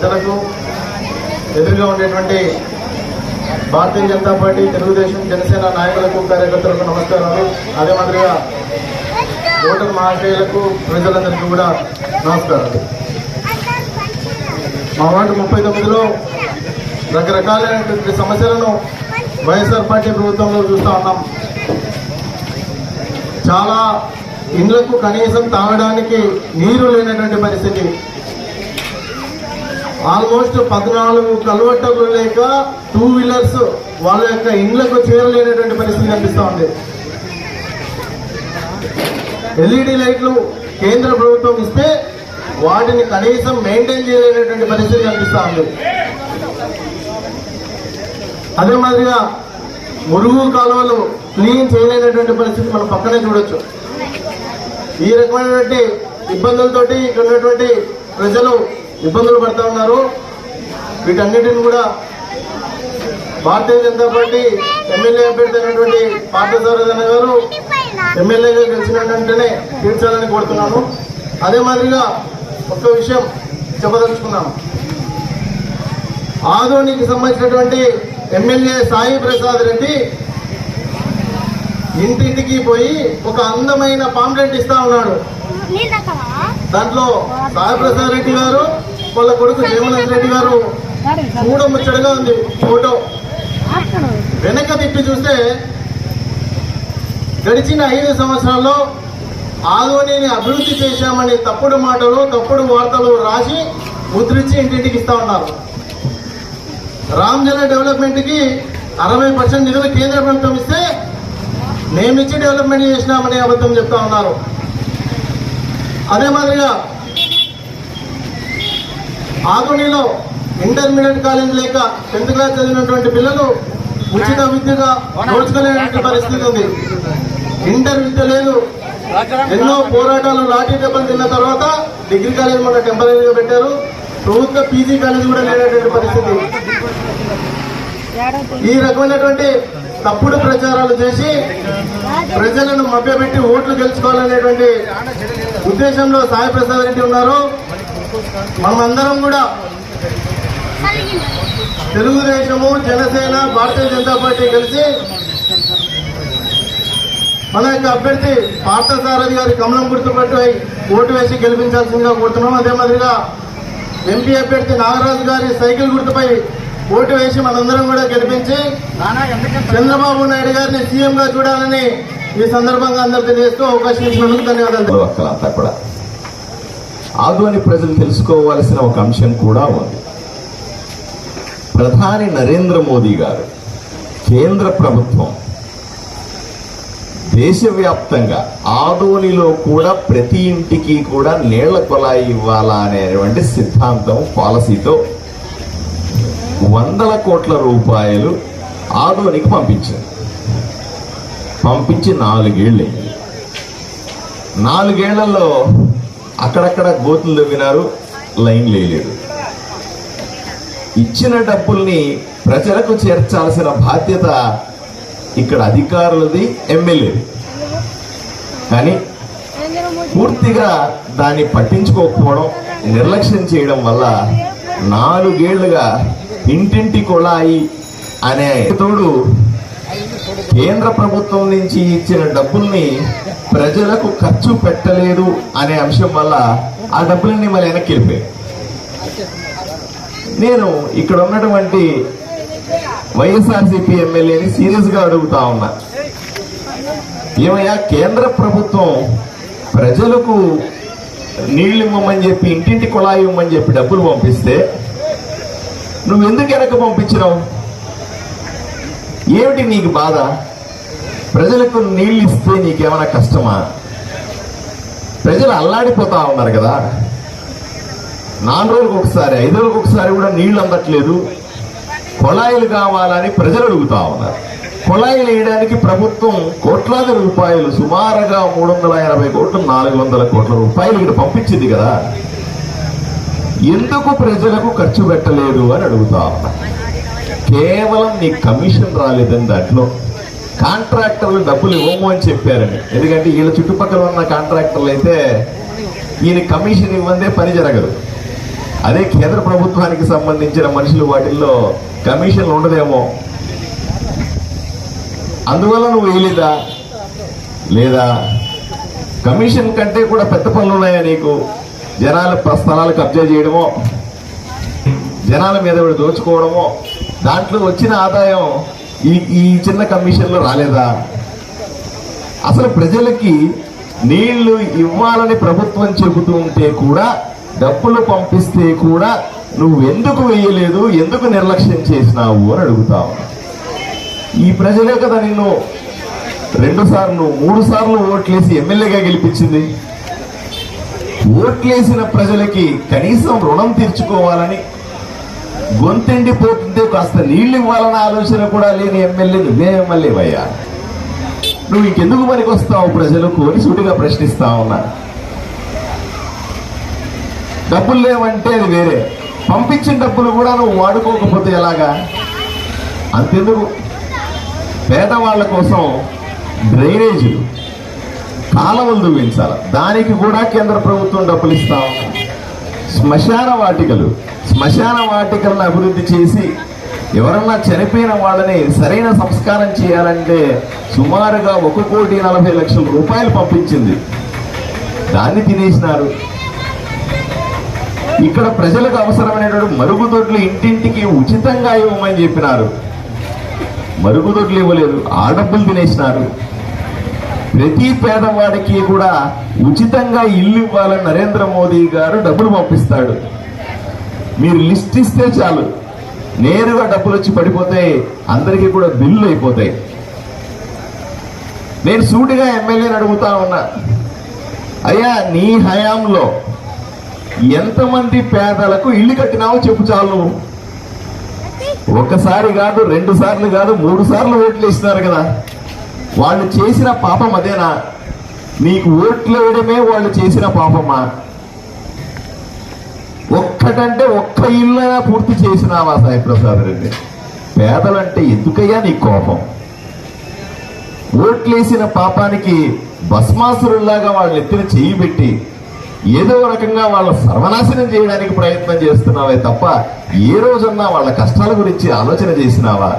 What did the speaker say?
పెద్దలకు ఎదురుగా ఉండేటువంటి భారతీయ జనతా పార్టీ తెలుగుదేశం జనసేన నాయకులకు కార్యకర్తలకు నమస్కారాలు. అదే మాదిరిగా ఓటర్ మహాశయులకు ప్రజలందరికీ కూడా నమస్కారాలు. మా వార్డు ముప్పై తొమ్మిదిలో రకరకాలైనటువంటి సమస్యలను వైఎస్ఆర్ పార్టీ ప్రభుత్వంలో చూస్తూ ఉన్నాం. చాలా ఇండ్లకు కనీసం తాగడానికి నీరు లేనటువంటి పరిస్థితి. ఆల్మోస్ట్ పద్నాలుగు కల్వట్టలు లేక టూ వీలర్స్ వాళ్ళ యొక్క ఇండ్లకు చేరలేనటువంటి పరిస్థితి కనిపిస్తూ ఉంది. ఎల్ఈడి లైట్లు కేంద్ర ప్రభుత్వం ఇస్తే వాటిని కనీసం మెయింటైన్ చేయలేనటువంటి పరిస్థితి కనిపిస్తూ ఉంది. అదే మాదిరిగా మురుగు కాలువలు క్లీన్ చేయలేనటువంటి పరిస్థితి మనం పక్కనే చూడొచ్చు. ఈ రకమైనటువంటి ఇబ్బందులతోటి ఇక్కడ ఉన్నటువంటి ప్రజలు ఇబ్బందులు పడుతూ ఉన్నారు. వీటన్నిటిని కూడా భారతీయ జనతా పార్టీ ఎమ్మెల్యే అభ్యర్థి అయినటువంటి పార్థసారథన గారు ఎమ్మెల్యేగా గెలిచిన వెంటనే తీర్చాలని కోరుతున్నాను. అదే మాదిరిగా ఒక్క విషయం చెప్పదలుచుకున్నాను. ఆదోనికి సంబంధించినటువంటి ఎమ్మెల్యే సాయి ప్రసాద్ రెడ్డి ఇంటింటికి పోయి ఒక అందమైన పాంప్లెట్ ఇస్తా ఉన్నాడు. దాంట్లో సాయి ప్రసాద్ రెడ్డి గారు వాళ్ళ కొడుకు జగన్మోహన్ రెడ్డి గారు చూడ ముచ్చటగా ఉంది ఫోటో. వెనక తిప్పి చూస్తే గడిచిన ఐదు సంవత్సరాల్లో ఆదోనిని అభివృద్ధి చేశామని తప్పుడు మాటలు తప్పుడు వార్తలు రాసి ముద్రించి ఇంటింటికి ఇస్తా ఉన్నారు. రామ్ డెవలప్మెంట్కి అరవై పర్సెంట్ నిధులు కేంద్ర ప్రభుత్వం ఇస్తే మేమిచ్చి డెవలప్మెంట్ చేసినామని అబద్ధం చెప్తా ఉన్నారు. అదే మాదిరిగా ఆధునిలో ఇంటర్మీడియట్ కాలేజ్ లేక టెన్త్ క్లాస్ చదివినటువంటి పిల్లలు ఉచిత విద్యగా నోచుకోలేనటువంటి పరిస్థితి ఉంది. ఇంటర్ విద్య లేదు. ఎన్నో పోరాటాలు లాఠీ దెబ్బలు తిన్న తర్వాత డిగ్రీ కాలేజ్ మన టెంపరీగా పెట్టారు. ప్రభుత్వ పీజీ కాలేజ్ కూడా లేనటువంటి పరిస్థితి. ఈ రకమైనటువంటి తప్పుడు ప్రచారాలు చేసి ప్రజలను మభ్యపెట్టి ఓట్లు గెలుచుకోవాలనేటువంటి ఉద్దేశంలో సాయి ప్రసాద్ రెడ్డి ఉన్నారు. మనమందరం కూడా తెలుగుదేశము జనసేన భారతీయ జనతా పార్టీ కలిసి మన యొక్క అభ్యర్థి పార్థసారథి గారి కమలం గుర్తుపట్టి ఓటు వేసి గెలిపించాల్సిందిగా కోరుతున్నాం. అదే మాదిరిగా ఎంపీ అభ్యర్థి నాగరాజు గారి సైకిల్ గుర్తుపై ఓటు వేసి మనందరం కూడా గెలిపించి చంద్రబాబు నాయుడు గారిని సీఎం గా చూడాలని ఈ సందర్భంగా అందరు తెలియజేస్తూ అవకాశం ఇచ్చినందుకు ధన్యవాదాలు. కూడా. ఆదోని ప్రజలు తెలుసుకోవాల్సిన ఒక అంశం కూడా ఉంది. ప్రధాని నరేంద్ర మోదీ గారు కేంద్ర ప్రభుత్వం దేశవ్యాప్తంగా ఆదోనిలో కూడా ప్రతి ఇంటికి కూడా నీళ్ళ కొలాయి ఇవ్వాలా అనేటువంటి సిద్ధాంతం పాలసీతో వందల కోట్ల రూపాయలు ఆదోనికి పంపించారు పంపించి నాలుగేళ్ళు అయింది నాలుగేళ్ళలో అక్కడక్కడ గోతులు తవ్వినారు లైన్ లేదు ఇచ్చిన డబ్బుల్ని ప్రజలకు చేర్చాల్సిన బాధ్యత ఇక్కడ అధికారులది ఎమ్మెల్యే కానీ పూర్తిగా దాన్ని పట్టించుకోకపోవడం నిర్లక్ష్యం చేయడం వల్ల నాలుగేళ్ళుగా ఇంటింటి కొళాయి అనే తోడు కేంద్ర ప్రభుత్వం నుంచి ఇచ్చిన డబ్బుల్ని ప్రజలకు ఖర్చు పెట్టలేదు అనే అంశం వల్ల ఆ డబ్బుల్ని మళ్ళీ వెనక్కి వెళ్ళిపోయాయి. నేను ఇక్కడ ఉన్నటువంటి వైఎస్ఆర్సీపీ ఎమ్మెల్యేని సీరియస్గా అడుగుతా ఉన్నా. ఏమయ్యా కేంద్ర ప్రభుత్వం ప్రజలకు నీళ్ళు ఇవ్వమని చెప్పి ఇంటింటి కుళాయి ఇవ్వమని చెప్పి డబ్బులు పంపిస్తే నువ్వు ఎందుకు వెనక పంపించినావు? ఏమిటి నీకు బాధ? ప్రజలకు నీళ్ళు ఇస్తే నీకేమైనా కష్టమా? ప్రజలు అల్లాడిపోతా ఉన్నారు కదా. నాలుగు రోజులకు ఒకసారి ఐదు రోజులకు ఒకసారి కూడా నీళ్ళు అందట్లేదు. కొళాయిలు కావాలని ప్రజలు అడుగుతా ఉన్నారు. కొళాయిలు వేయడానికి ప్రభుత్వం కోట్లాది రూపాయలు సుమారుగా మూడు వందల ఎనభై కోట్లు నాలుగు వందల కోట్ల రూపాయలు ఇక్కడ పంపించింది కదా. ఎందుకు ప్రజలకు ఖర్చు పెట్టలేదు అని అడుగుతా ఉన్నా కేవలం నీ కమిషన్ రాలేదని దాంట్లో కాంట్రాక్టర్లు డబ్బులు ఇవ్వము అని చెప్పారని. ఎందుకంటే వీళ్ళ చుట్టుపక్కల ఉన్న కాంట్రాక్టర్లు అయితే ఈయన కమిషన్ ఇవ్వందే పని జరగదు. అదే కేంద్ర ప్రభుత్వానికి సంబంధించిన మనుషులు వాటిల్లో కమిషన్లు ఉండదేమో. అందువల్ల నువ్వు వేయలేదా లేదా? కమిషన్ కంటే కూడా పెద్ద పనులు ఉన్నాయా నీకు? జనాల స్థలాలు కబ్జా చేయడమో జనాల మీద దోచుకోవడమో దాంట్లో వచ్చిన ఆదాయం ఈ ఈ చిన్న కమిషన్లో రాలేదా? అసలు ప్రజలకి నీళ్ళు ఇవ్వాలని ప్రభుత్వం చెబుతూ ఉంటే కూడా డబ్బులు పంపిస్తే కూడా నువ్వు ఎందుకు వేయలేదు ఎందుకు నిర్లక్ష్యం చేసినావు అని అడుగుతావు ఈ ప్రజలే కదా నిన్ను రెండు సార్లు మూడు సార్లు ఓట్లేసి ఎమ్మెల్యేగా గెలిపించింది. ఓట్లేసిన ప్రజలకి కనీసం రుణం తీర్చుకోవాలని గొంతెండిపోతుంటే కాస్త నీళ్ళు ఇవ్వాలన్న ఆలోచన కూడా లేని ఎమ్మెల్యే నువ్వే ఎమ్మెల్యేవయ్యా. నువ్వు ఇంకెందుకు పనికి వస్తావు ప్రజలకు అని సూటిగా ప్రశ్నిస్తా ఉన్నా. డబ్బులు లేవంటే అది వేరే. పంపించిన డబ్బులు కూడా నువ్వు వాడుకోకపోతే ఎలాగా? అంతెందుకు? పేదవాళ్ళ కోసం డ్రైనేజీలు కాలువలు దువ్వించాలి. దానికి కూడా కేంద్ర ప్రభుత్వం డబ్బులు ఇస్తా శ్మశాన వాటికలు శ్మశాన వాటికలను అభివృద్ధి చేసి ఎవరన్నా చనిపోయిన వాళ్ళని సరైన సంస్కారం చేయాలంటే సుమారుగా ఒక కోటి నలభై లక్షల రూపాయలు పంపించింది. దాన్ని తినేసినారు. ఇక్కడ ప్రజలకు అవసరమైనటువంటి మరుగుదొడ్లు ఇంటింటికి ఉచితంగా ఇవ్వమని చెప్పినారు. మరుగుదొడ్లు ఇవ్వలేదు ఆ డబ్బులు తినేసినారు. ప్రతి పేదవాడికి కూడా ఉచితంగా ఇల్లు ఇవ్వాలని నరేంద్ర మోదీ గారు డబ్బులు పంపిస్తాడు. మీరు లిస్ట్ ఇస్తే చాలు. నేరుగా డబ్బులు వచ్చి పడిపోతాయి అందరికీ కూడా బిల్లు అయిపోతాయి. నేను సూటిగా ఎమ్మెల్యేని అడుగుతా ఉన్నా. అయ్యా నీ హయాంలో ఎంతమంది పేదలకు ఇల్లు కట్టినావో చెప్పు చాలు. ఒకసారి కాదు రెండు సార్లు కాదు మూడు సార్లు ఓట్లు వేసినారు కదా. వాళ్ళు చేసిన పాపం అదేనా? నీకు ఓట్లు వేయడమే వాళ్ళు చేసిన పాపమా? ఒక్కటంటే ఒక్క ఇల్లైనా పూర్తి చేసినావా సాయి ప్రసాద్ రెడ్డి? పేదలంటే ఎందుకయ్యా నీ కోపం? ఓట్లేసిన పాపానికి భస్మాసురుల్లాగా వాళ్ళ ఎత్తిన చేయి పెట్టి ఏదో రకంగా వాళ్ళ సర్వనాశనం చేయడానికి ప్రయత్నం చేస్తున్నావే తప్ప ఏ రోజన్నా వాళ్ళ కష్టాల గురించి ఆలోచన చేసినావా?